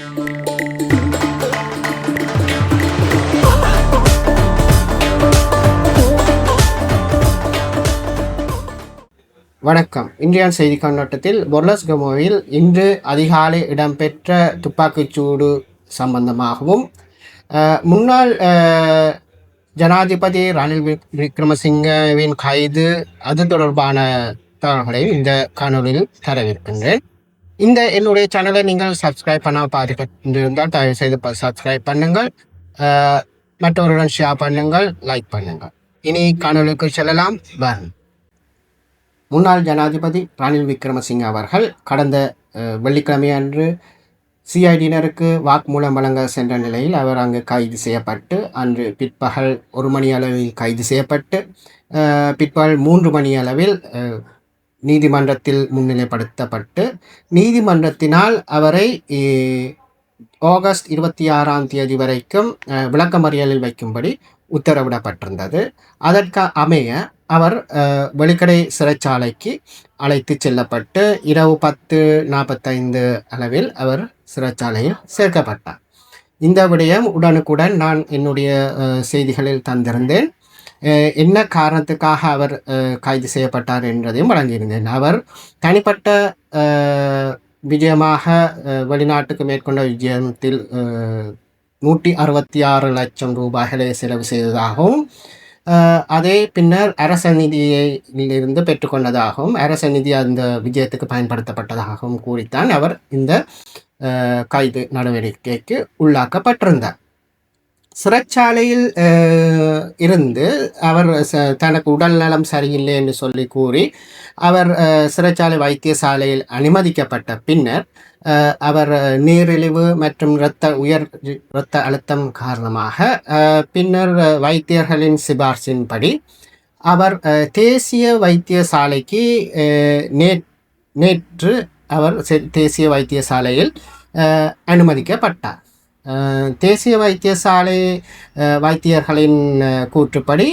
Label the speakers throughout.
Speaker 1: வணக்கம். இன்றைய செய்தி கண்ணோட்டத்தில் பொர்லஸ் கமோவில் இன்று அதிகாலை இடம்பெற்ற துப்பாக்கிச்சூடு சம்பந்தமாகவும் முன்னாள் ஜனாதிபதி ரணில் விக்ரமசிங்கவின் கைது அது தொடர்பான தகவல்களை இந்த காணொலியில் தரவிருக்கின்றேன். இந்த என்னுடைய சேனலை நீங்கள் சப்ஸ்கிரைப் பண்ண பார்த்துக்கிட்டிருந்தால் தயவு செய்து சப்ஸ்கிரைப் பண்ணுங்கள். மற்றவருடன் ஷேர் பண்ணுங்கள் லைக் பண்ணுங்கள். இனி காணொலிக்கு செல்லலாம். வாருங்கள் முன்னாள் ஜனாதிபதி ரணில் விக்ரமசிங்க அவர்கள் கடந்த வெள்ளிக்கிழமை அன்று சிஐடியினருக்கு வாக்குமூலம் வழங்க சென்ற நிலையில் அவர் அங்கு கைது செய்யப்பட்டு அன்று பிற்பகல் ஒரு மணி அளவில் கைது செய்யப்பட்டு பிற்பகல் மூன்று மணி அளவில் நீதிமன்றத்தில் முன்னிலைப்படுத்தப்பட்டு நீதிமன்றத்தினால் அவரை ஆகஸ்ட் இருபத்தி ஆறாம் தேதி வரைக்கும் விளக்கமறியலில் வைக்கும்படி உத்தரவிடப்பட்டிருந்தது. அதற்கு அமைய அவர் வெளிக்கடை சிறைச்சாலைக்கு அழைத்து செல்லப்பட்டு இரவு பத்து நாற்பத்தைந்து அளவில் அவர் சிறைச்சாலையில் சேர்க்கப்பட்டார். இந்த விடயம் உடனுக்குடன் நான் என்னுடைய செய்திகளில் தந்திருந்தேன். என்ன காரணத்துக்காக அவர் கைது செய்யப்பட்டார் என்றதையும் வழங்கியிருந்தேன். அவர் தனிப்பட்ட விஜயமாக வெளிநாட்டுக்கு மேற்கொண்ட விஜயத்தில் நூற்றி அறுபத்தி ஆறு லட்சம் ரூபாய்களை செலவு செய்ததாகவும் அதே அதை பின்னர் அரச நிதியிலிருந்து பெற்றுக்கொண்டதாகவும் அரச நிதி அந்த விஜயத்துக்கு பயன்படுத்தப்பட்டதாகவும் கூறித்தான் அவர் இந்த கைது நடவடிக்கைக்கு உள்ளாக்கப்பட்டிருந்தார். சிறைச்சாலையில் இருந்து அவர் ச- தனக்கு உடல் நலம் சரியில்லை என்று சொல்லி கூறி அவர் சிறைச்சாலை வைத்தியசாலையில் அனுமதிக்கப்பட்ட பின்னர் அவர் நீரிழிவு மற்றும் இரத்த உயர் இரத்த அழுத்தம் காரணமாக பின்னர் வைத்தியர்களின் சிபார்சின்படி அவர் தேசிய வைத்தியசாலைக்கு நே- நேற்று அவர் செ- தேசிய வைத்தியசாலையில் அனுமதிக்கப்பட்டார். தேசிய வைத்தியசாலை வைத்தியர்களின் கூற்றுப்படி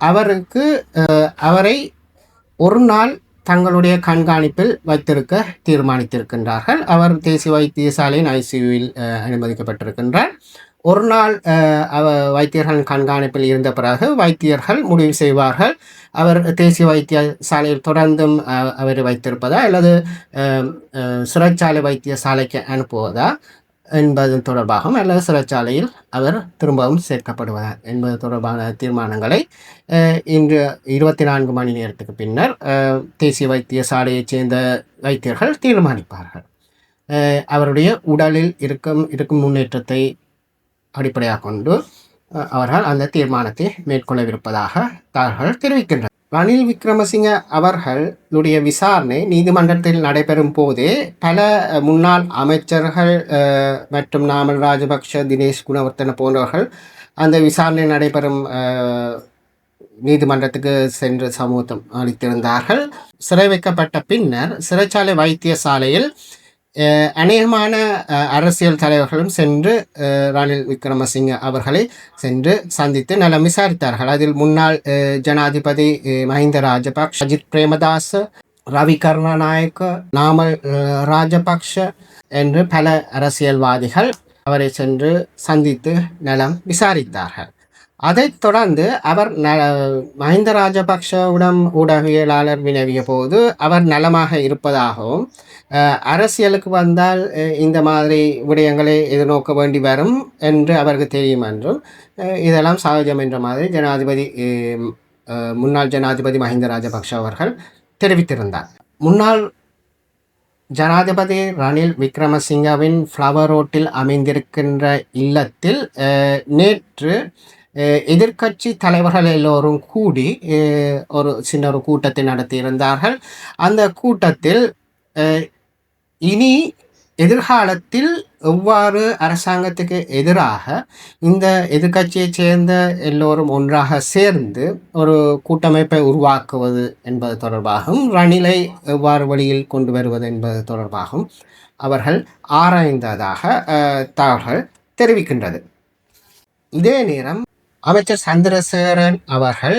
Speaker 1: அவருக்கு அவரை ஒரு நாள் தங்களுடைய கண்காணிப்பில் வைத்திருக்க தீர்மானித்திருக்கின்றார்கள். அவர் தேசிய வைத்தியசாலையின் ஐசியூவில் அனுமதிக்கப்பட்டிருக்கின்றார். ஒரு நாள் அவ வைத்தியர்களின் கண்காணிப்பில் இருந்த பிறகு வைத்தியர்கள் முடிவு செய்வார்கள். அவர் தேசிய வைத்தியசாலையில் தொடர்ந்தும் அவர் வைத்திருப்பதா? அல்லது சிறைச்சாலை வைத்தியசாலைக்கு அனுப்புவதா? என்பது தொடர்பாகவும் அல்லது சிறைச்சாலையில் அவர் திரும்பவும் சேர்க்கப்படுவார் என்பது தொடர்பான தீர்மானங்களை இன்று இருபத்தி நான்கு மணி நேரத்துக்கு பின்னர் தேசிய வைத்தியசாலையைச் சேர்ந்த வைத்தியர்கள் தீர்மானிப்பார்கள். அவருடைய உடலில் இருக்கும் இருக்கும் முன்னேற்றத்தை அடிப்படையாக கொண்டு அவர்கள் அந்த தீர்மானத்தை மேற்கொள்ளவிருப்பதாக தகவல்கள் தெரிவிக்கின்றனர். ரணில் விக்ரமசிங்க அவர்களுடைய விசாரணை நீதிமன்றத்தில் நடைபெறும் போதே பல முன்னாள் அமைச்சர்கள் மற்றும் நாமல் ராஜபக்ஷ தினேஷ் குணவர்த்தன போன்றவர்கள் அந்த விசாரணை நடைபெறும் நீதிமன்றத்துக்கு சென்று சமூகம் அளித்திருந்தார்கள். சிறை வைக்கப்பட்ட பின்னர் சிறைச்சாலை வைத்தியசாலையில் அநேகமான அரசியல் தலைவர்களும் சென்று ரணில் விக்ரமசிங்க அவர்களை சென்று சந்தித்து நலம் விசாரித்தார்கள். அதில் முன்னாள் ஜனாதிபதி மஹிந்த ராஜபக்ஷ அஜித் பிரேமதாஸ் ரவி கருணாநாயக்க நாமல் ராஜபக்ஷ என்று பல அரசியல்வாதிகள் அவரை சென்று சந்தித்து நலம் விசாரித்தார்கள். அதைத் தொடர்ந்து அவர் ந மஹிந்த ராஜபக்ஷவுடன் ஊடகவியலாளர் வினவிய போது அவர் நலமாக இருப்பதாகவும் அரசியலுக்கு வந்தால் இந்த மாதிரி விடயங்களை எதிர்நோக்க வேண்டி வரும் என்று அவருக்கு தெரியும் என்றும் இதெல்லாம் சகஜம் என்ற மாதிரி ஜனாதிபதி முன்னாள் ஜனாதிபதி மஹிந்த ராஜபக்ஷ அவர்கள் தெரிவித்திருந்தார். முன்னாள் ஜனாதிபதி ரணில் விக்ரமசிங்கவின் ஃப்ளவர் ரோட்டில் அமைந்திருக்கின்ற இல்லத்தில் நேற்று எதிர்கட்சி எதிர்க்கட்சி தலைவர்கள் எல்லோரும் கூடி ஒரு சின்ன ஒரு கூட்டத்தை நடத்தியிருந்தார்கள் அந்த கூட்டத்தில் இனி எதிர்காலத்தில் எவ்வாறு அரசாங்கத்துக்கு எதிராக இந்த எதிர்க்கட்சியைச் சேர்ந்த எல்லோரும் ஒன்றாக சேர்ந்து ஒரு கூட்டமைப்பை உருவாக்குவது என்பது தொடர்பாகவும் ரணிலை எவ்வாறு வழியில் கொண்டு வருவது என்பது தொடர்பாகவும் அவர்கள் ஆராய்ந்ததாக தகவல்கள் தெரிவிக்கின்றது இதே நேரம் அமைச்சர் சந்திரசேகரன் அவர்கள்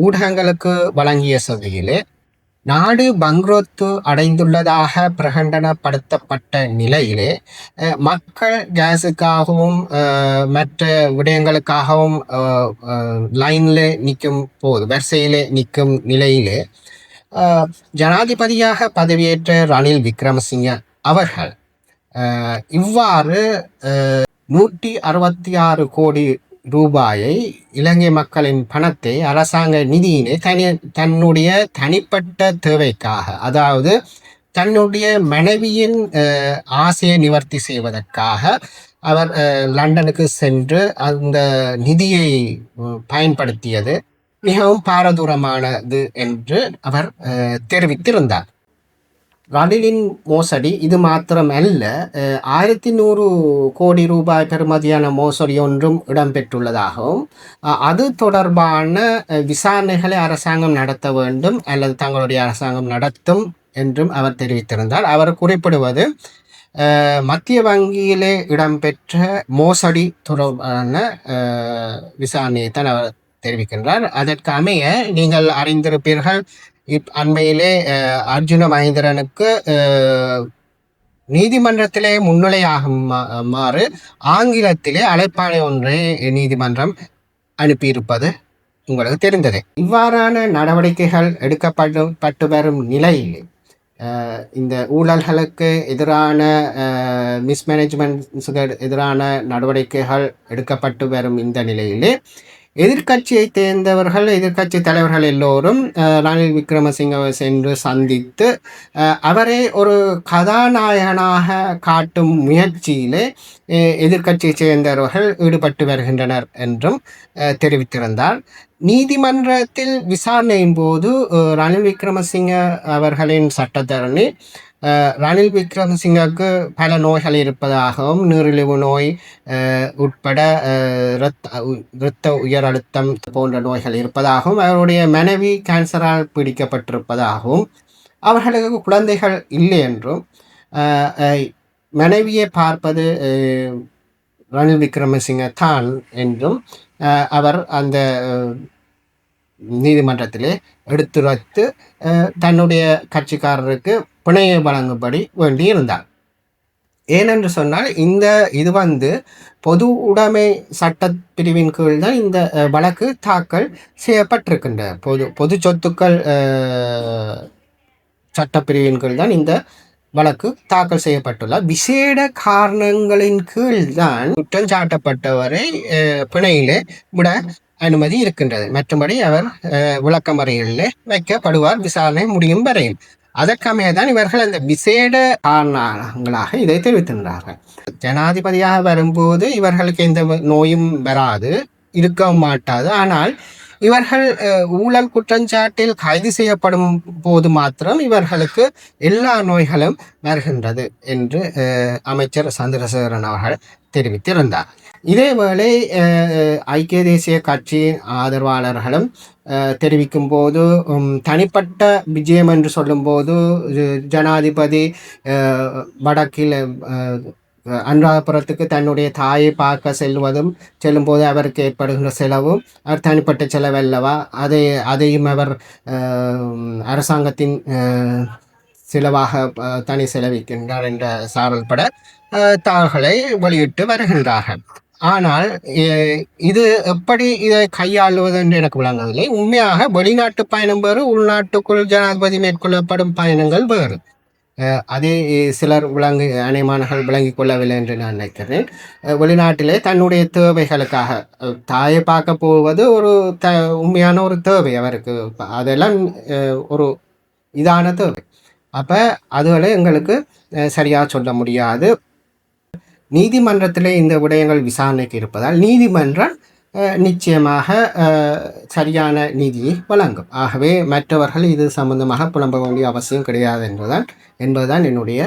Speaker 1: ஊடகங்களுக்கு வழங்கிய சொல்லியிலே நாடு பங்க்ரோத்து அடைந்துள்ளதாக பிரகடனப்படுத்தப்பட்ட நிலையிலே மக்கள் கேஸுக்காகவும் மற்ற விடயங்களுக்காகவும் லைனில் நிற்கும் போது வரிசையிலே நிற்கும் நிலையிலே ஜனாதிபதியாக பதவியேற்ற ரணில் விக்ரமசிங்க அவர்கள் இவ்வாறு நூற்றி அறுபத்தி ஆறு கோடி ரூபாயை இலங்கை மக்களின் பணத்தை அரசாங்க நிதியினை தனி தன்னுடைய தனிப்பட்ட தேவைக்காக அதாவது தன்னுடைய மனைவியின் ஆசையை நிவர்த்தி செய்வதற்காக அவர் லண்டனுக்கு சென்று அந்த நிதியை பயன்படுத்தியது. மிகவும் பாரதூரமானது என்று அவர் தெரிவித்திருந்தார். ரணிலின் மோசடி இது மாத்திரமல்ல ஆயிரத்தி நூறு கோடி ரூபாய் பெறுமதியான மோசடி ஒன்றும் இடம்பெற்றுள்ளதாகவும் அது தொடர்பான விசாரணைகளை அரசாங்கம் நடத்த வேண்டும் அல்லது தங்களுடைய அரசாங்கம் நடத்தும் என்றும் அவர் தெரிவித்திருந்தார். அவர் குறிப்பிடுவது மத்திய வங்கியிலே இடம்பெற்ற மோசடி தொடர்பான விசாரணையை தான் அவர் தெரிவிக்கின்றார். அதற்கு அமைய நீங்கள் அறிந்திருப்பீர்கள் இப் அண்மையிலே அர்ஜுன மகேந்திரனுக்கு நீதிமன்றத்திலே முன்னிலையாகுமாறு ஆங்கிலத்திலே அழைப்பாணை ஒன்றை நீதிமன்றம் அனுப்பியிருப்பது உங்களுக்கு தெரிந்ததே. இவ்வாறான நடவடிக்கைகள் எடுக்கப்பட்டு பட்டு வரும் நிலையில் இந்த ஊழல்களுக்கு எதிரான மிஸ்மேனேஜ்மெண்ட்ஸுக்கு எதிரான நடவடிக்கைகள் எடுக்கப்பட்டு வரும் இந்த நிலையிலே எதிர்க்கட்சியை தேர்ந்தவர்கள் எதிர்க்கட்சி தலைவர்கள் எல்லோரும் ரணில் விக்ரமசிங்கவை சென்று சந்தித்து அவரை ஒரு கதாநாயகனாக காட்டும் முயற்சியிலே எதிர்கட்சியை எதிர்க்கட்சியை சேர்ந்தவர்கள் ஈடுபட்டு வருகின்றனர் என்றும் தெரிவித்திருந்தார். நீதிமன்றத்தில் விசாரணையின் போது ரணில் விக்ரமசிங்க அவர்களின் சட்டத்தரணி ரணில் விக்ரமசிங்கக்கு பல நோய்கள் இருப்பதாகவும் நீரிழிவு நோய் உட்பட இரத்த உ- இரத்த உயர் அழுத்தம் போன்ற நோய்கள் இருப்பதாகவும் அவருடைய மனைவி கேன்சரால் பிடிக்கப்பட்டிருப்பதாகவும் அவர்களுக்கு குழந்தைகள் இல்லை என்றும் மனைவியை பார்ப்பது ரணில் விக்ரமசிங்க தான் என்றும் அவர் அந்த நீதிமன்றத்திலே எடுத்துரைத்து தன்னுடைய கட்சிக்காரருக்கு பிணையை வழங்கும்படி வேண்டியிருந்தார். ஏனென்று சொன்னால் இந்த இது வந்து பொது உடைமை சட்ட பிரிவின் கீழ் தான் இந்த வழக்கு தாக்கல் செய்யப்பட்டிருக்கின்ற பொது பொது சொத்துக்கள் சட்டப்பிரிவின் கீழ் தான் இந்த வழக்கு தாக்கல் செய்யப்பட்டுள்ள விசேட காரணங்களின் கீழ் தான் குற்றம் சாட்டப்பட்டவரை பிணையிலே விட அனுமதி இருக்கின்றது. மற்றும்படி அவர் அஹ், வைக்கப்படுவார் விசாரணை முடியும் வரையில். அதற்கமைய தான் இவர்கள் அந்த விசேட காரணங்களாக இதை தெரிவித்திருந்தார்கள். ஜனாதிபதியாக வரும்போது இவர்களுக்கு எந்த நோயும் வராது இருக்க மாட்டாது. ஆனால் இவர்கள் ஊழல் குற்றஞ்சாட்டில் கைது செய்யப்படும் போது மாத்திரம் இவர்களுக்கு எல்லா நோய்களும் வருகின்றது என்று அமைச்சர் சந்திரசேகரன் அவர்கள் தெரிவித்திருந்தார். இதேவேளை ஐக்கிய தேசிய கட்சியின் ஆதரவாளர்களும் தெரிவிக்கும் போது தனிப்பட்ட விஜயம் என்று சொல்லும்போது ஜனாதிபதி வடக்கில் அனுராதபுரத்துக்கு தன்னுடைய தாயை பார்க்க செல்வதும் செல்லும்போது அவருக்கு ஏற்படுகின்ற செலவும் அவர் தனிப்பட்ட செலவல்லவா? அதை அதையும் அவர் அரசாங்கத்தின் செலவாக தனி செலவிக்கின்றார் என்ற சாரல் பட தாள்களை வெளியிட்டு வருகின்றார்கள். ஆனால் இது எப்படி இதை கையாளுவது என்று எனக்கு விளங்கவில்லை. உண்மையாக வெளிநாட்டு பயணம் வேறு உள்நாட்டுக்குள் ஜனாதிபதி மேற்கொள்ளப்படும் பயணங்கள் வேறு. அதே சிலர் விளங்கு அனைமானர்கள் விளங்கிக் கொள்ளவில்லை என்று நான் நினைக்கிறேன். வெளிநாட்டிலே தன்னுடைய தேவைகளுக்காக தாயை பார்க்க போவது ஒரு த உண்மையான ஒரு தேவை அவருக்கு. அதெல்லாம் ஒரு இதான தேவை. அப்போ அதுகளை எங்களுக்கு சரியாக சொல்ல முடியாது. நீதிமன்றத்திலே இந்த விடயங்கள் விசாரணைக்கு இருப்பதால் நீதிமன்றம் நிச்சயமாக சரியான நீதியை வழங்கும். ஆகவே மற்றவர்கள் இது சம்பந்தமாக புலம்ப வேண்டிய அவசியம் கிடையாது என்பதுதான் என்பதுதான் என்னுடைய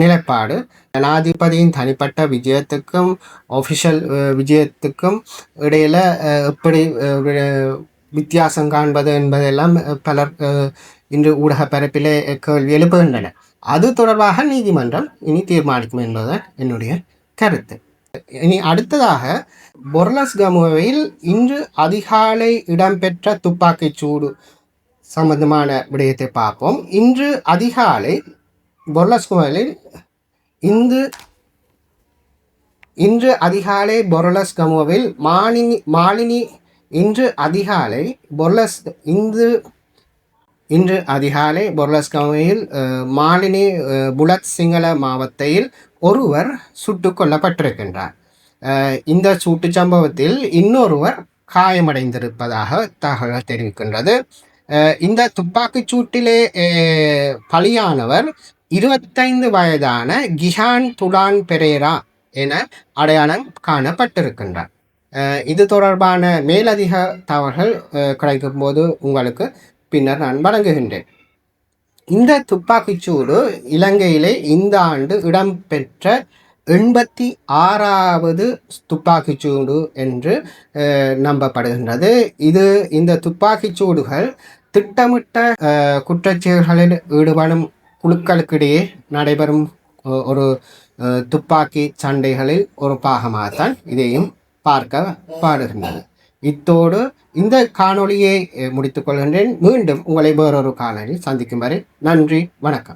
Speaker 1: நிலைப்பாடு. ஜனாதிபதியின் தனிப்பட்ட விஜயத்துக்கும் ஒஃபிஷியல் விஜயத்துக்கும் இடையில எப்படி வித்தியாசம் காண்பது என்பதெல்லாம் பலர் இன்று ஊடக பரப்பிலே கேள்வி எழுப்புகின்றனர். அது தொடர்பாக நீதிமன்றம் இனி தீர்மானிக்கும் என்பது என்னுடைய கருத்து. இனி அடுத்ததாக பொர்லஸ் கமுவையில் இன்று அதிகாலை இடம்பெற்ற துப்பாக்கிச் சூடு சம்பந்தமான விடயத்தை பார்ப்போம். இன்று அதிகாலை பொர்லஸ் கோவிலில் இந்து இன்று அதிகாலை பொர்லஸ் கமுவில் மாலினி மாலினி இன்று அதிகாலை பொர்லஸ் இந்து இன்று அதிகாலை பொர்லஸ் மாலினி புலத் சிங்கள மாவட்டத்தில் ஒருவர் சுட்டு கொல்லப்பட்டிருக்கின்றார். இந்த சூட்டுச் சம்பவத்தில் இன்னொருவர் காயமடைந்திருப்பதாக தகவல் தெரிவிக்கின்றது. இந்த துப்பாக்கிச் சூட்டிலே பலியானவர் இருபத்தைந்து வயதான கிஹான் துலான் பெரேரா என அடையாளம் காணப்பட்டிருக்கின்றார். இது தொடர்பான மேலதிக தகவல்கள் கிடைக்கும் போது உங்களுக்கு பின்னர் நான் வழங்குகின்றேன் இந்த துப்பாக்கிச்சூடு இலங்கையிலே இந்த ஆண்டு இடம்பெற்ற எண்பத்தி ஆறாவது துப்பாக்கிச்சூடு என்று நம்பப்படுகின்றது. இது இந்த துப்பாக்கிச்சூடுகள் திட்டமிட்ட குற்றச்செயல்களில் ஈடுபடும் குழுக்களுக்கிடையே நடைபெறும் ஒரு துப்பாக்கி சண்டைகளில் ஒரு பாகமாகத்தான் இதையும் பார்க்க பாடுகின்றது. இத்தோடு இந்த காணொளியை முடித்துக்கொள்கின்றேன் முடித்துக் கொள்கின்றேன். மீண்டும் உங்களை வேறொரு காணொளியில் சந்திக்கும் வரை நன்றி வணக்கம்.